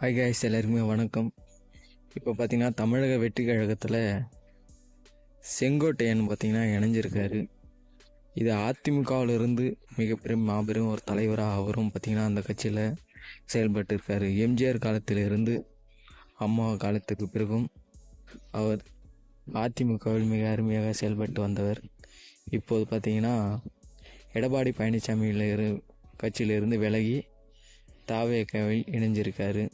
Hi guys எல்லாருக்குமே வணக்கம். இப்போ பார்த்தீங்கன்னா தமிழக வெற்றி கழகத்தில் செங்கோட்டையன் பார்த்தீங்கன்னா இணைஞ்சிருக்காரு. இது அதிமுகவிலிருந்து மிகப்பெரும் மாபெரும் ஒரு தலைவராக அவரும் பார்த்திங்கன்னா அந்த கட்சியில் செயல்பட்டு இருக்கார் எம்ஜிஆர் காலத்திலிருந்து அம்மா காலத்துக்கு பிறகும் அவர் அதிமுகவில் மிக அருமையாக செயல்பட்டு வந்தவர். இப்போது பார்த்தீங்கன்னா எடப்பாடி பழனிசாமியில் இரு கட்சியிலிருந்து விலகி தாவேக்காவில் இணைஞ்சிருக்காரு.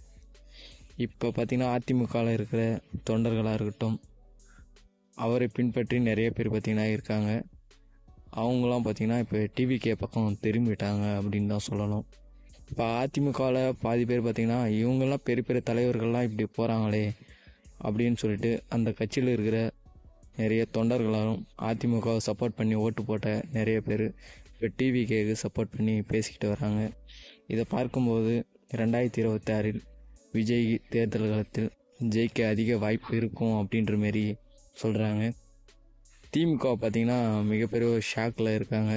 இப்போ பார்த்திங்கன்னா அதிமுகவில் இருக்கிற தொண்டர்களாக இருக்கட்டும் அவரை பின்பற்றி நிறைய பேர் பார்த்திங்கன்னா இருக்காங்க. அவங்களாம் பார்த்திங்கன்னா இப்போ டிவிகே பக்கம் திரும்பிட்டாங்க அப்படின்னு தான் சொல்லணும். இப்போ அதிமுகவில் பாதி பேர் பார்த்திங்கன்னா இவங்கெல்லாம் பெரிய பெரிய தலைவர்கள்லாம் இப்படி போகிறாங்களே அப்படின்னு சொல்லிட்டு அந்த கட்சியில் இருக்கிற நிறைய தொண்டர்களாலும் அதிமுகவை சப்போர்ட் பண்ணி ஓட்டு போட்ட நிறைய பேர் இப்போ டிவிகேக்கு சப்போர்ட் பண்ணி பேசிக்கிட்டு வராங்க. இதை பார்க்கும்போது ரெண்டாயிரத்தி இருபத்தி ஆறில் விஜய் தேர்தல் காலத்தில் ஜெயிக்க அதிக வாய்ப்பு இருக்கும் அப்படின்ற மாரி சொல்கிறாங்க திமுக பார்த்திங்கன்னா மிகப்பெரிய ஒரு ஷாக்கில் இருக்காங்க.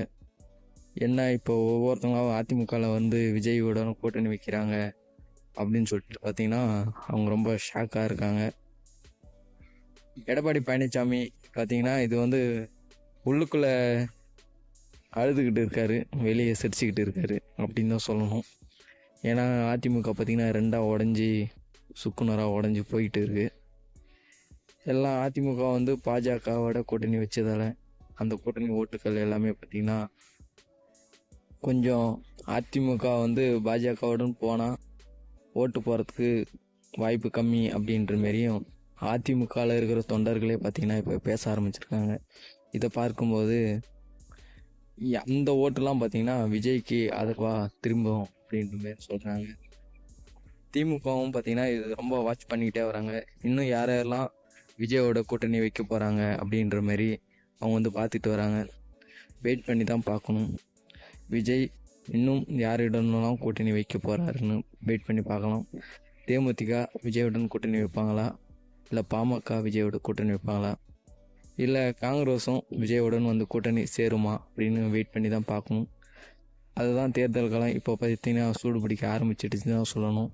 என்ன இப்போ ஒவ்வொருத்தவங்களும் அதிமுகவில் வந்து விஜயோட கூட்டணி வைக்கிறாங்க அப்படின்னு சொல்லிட்டு பார்த்தீங்கன்னா அவங்க ரொம்ப ஷாக்காக இருக்காங்க. எடப்பாடி பழனிசாமி பார்த்திங்கன்னா இது வந்து உள்ளுக்குள்ளே அழுதுகிட்டு இருக்காரு வெளியே சிரிச்சுக்கிட்டு இருக்காரு அப்படின்னு தான் சொல்லணும். ஏன்னா அதிமுக பார்த்திங்கன்னா ரெண்டாக உடஞ்சி சுக்குநராக உடஞ்சி போயிட்டு இருக்கு. எல்லாம் அதிமுக வந்து பாஜகவோட கூட்டணி வச்சதால் அந்த கூட்டணி ஓட்டுக்கள் எல்லாமே பார்த்திங்கன்னா கொஞ்சம் அதிமுக வந்து பாஜகவுடன் போனால் ஓட்டு போகிறதுக்கு வாய்ப்பு கம்மி அப்படின்ற மாரியும் அதிமுகவில் இருக்கிற தொண்டர்களே பார்த்திங்கன்னா இப்போ பேச ஆரம்பிச்சிருக்காங்க. இதை பார்க்கும்போது அந்த ஓட்டுலாம் பார்த்திங்கன்னா விஜய்க்கு ஆதரவாக திரும்பும் அப்படின்ற மாதிரி சொல்கிறாங்க திமுகவும் பார்த்தீங்கன்னா இது ரொம்ப வாட்ச் பண்ணிக்கிட்டே வராங்க. இன்னும் யார் யாரெல்லாம் விஜயோட கூட்டணி வைக்க போகிறாங்க அப்படின்ற மாதிரி அவங்க வந்து பார்த்துட்டு வராங்க. வெயிட் பண்ணி தான் பார்க்கணும். விஜய் இன்னும் யாரிடம்லாம் கூட்டணி வைக்க போகிறாருன்னு வெயிட் பண்ணி பார்க்கலாம். தேமுதிக விஜயுடன் கூட்டணி வைப்பாங்களா? இல்லை பாமக விஜயோட கூட்டணி வைப்பாங்களா? இல்லை காங்கிரஸும் விஜயுடன் வந்து கூட்டணி சேருமா அப்படின்னு வெயிட் பண்ணி தான் பார்க்கணும். அதுதான் தேர்தல்களாம் இப்போ பார்த்திங்கன்னா சூடு பிடிக்க ஆரம்பிச்சிடுச்சுன்னு தான் சொல்லணும்.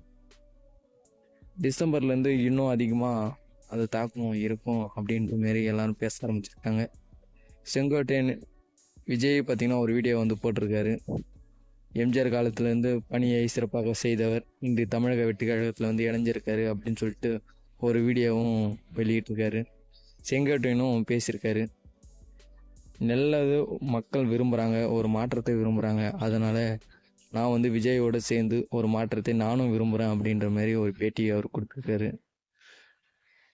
டிசம்பர்லேருந்து இன்னும் அதிகமாக அது தாக்கம் இருக்கும் அப்படின்ற மாரி எல்லாரும் பேச ஆரம்பிச்சிருக்காங்க. செங்கோட்டையன் விஜய் பார்த்திங்கன்னா ஒரு வீடியோ வந்து போட்டிருக்காரு. எம்ஜிஆர் காலத்துலேருந்து பணியை சிறப்பாக செய்தவர். இன்று தமிழக வெற்றி கழகத்தில் வந்து இணைஞ்சிருக்காரு அப்படின்னு சொல்லிட்டு ஒரு வீடியோவும் வெளியிட்டிருக்காரு. செங்கோட்டையனும் பேசியிருக்காரு. நல்லது மக்கள் விரும்புகிறாங்க ஒரு மாற்றத்தை விரும்புகிறாங்க அதனால் நான் வந்து விஜயோடு சேர்ந்து ஒரு மாற்றத்தை நானும் விரும்புகிறேன் அப்படின்ற மாதிரி ஒரு பேட்டியை அவர் கொடுத்துருக்காரு.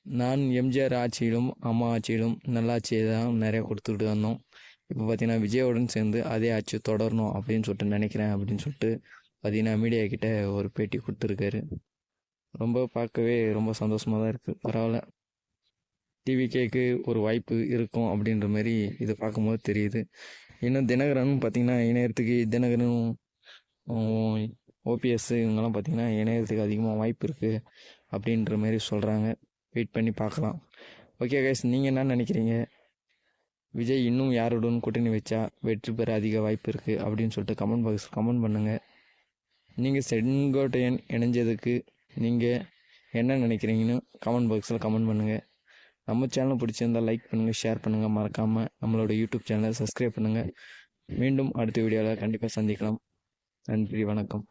நான் எம்ஜிஆர் ஆட்சியிலும் அம்மா ஆட்சியிலும் நல்லாட்சியை தான் நிறையா கொடுத்துக்கிட்டு வந்தோம். இப்போ பார்த்தீங்கன்னா விஜயோடன் சேர்ந்து அதே ஆட்சி தொடரணும் அப்படின்னு சொல்லிட்டு நினைக்கிறேன் அப்படின்னு சொல்லிட்டு பார்த்தீங்கன்னா மீடியா கிட்டே ஒரு பேட்டி கொடுத்துருக்காரு. ரொம்ப பார்க்கவே ரொம்ப சந்தோஷமாக தான் இருக்குது பரவாயில்ல. டிவிகேக்கு ஒரு வாய்ப்பு இருக்கும் அப்படின்ற மாதிரி இதை பார்க்கும்போது தெரியுது. இன்னும் தினகரன் பார்த்திங்கன்னா இணையத்துக்கு தினகரனும் ஓபிஎஸ் இவங்கெல்லாம் பார்த்திங்கன்னா இணையத்துக்கு அதிகமாக வாய்ப்பு இருக்குது அப்படின்ற மாதிரி சொல்கிறாங்க வெயிட் பண்ணி பார்க்கலாம். ஓகே கைஸ் நீங்கள் என்ன நினைக்கிறீங்க? விஜய் இன்னும் யாருடன் கூட்டணி வச்சா வெற்றி பெற அதிக வாய்ப்பு இருக்குது அப்படின்னு சொல்லிட்டு கமெண்ட் பாக்ஸ் கமெண்ட் பண்ணுங்கள் நீங்கள் செங்கோட்டையன் இணைஞ்சதுக்கு நீங்கள் என்ன நினைக்கிறீங்கன்னு கமெண்ட் பாக்ஸில் கமெண்ட் பண்ணுங்கள் நம்ம சேனல் பிடிச்சிருந்தால் லைக் பண்ணுங்கள் ஷேர் பண்ணுங்கள் மறக்காமல் நம்மளோட யூடியூப் சேனலை சப்ஸ்கிரைப் பண்ணுங்கள் மீண்டும் அடுத்த வீடியோவில் கண்டிப்பாக சந்திக்கலாம். நன்றி வணக்கம்.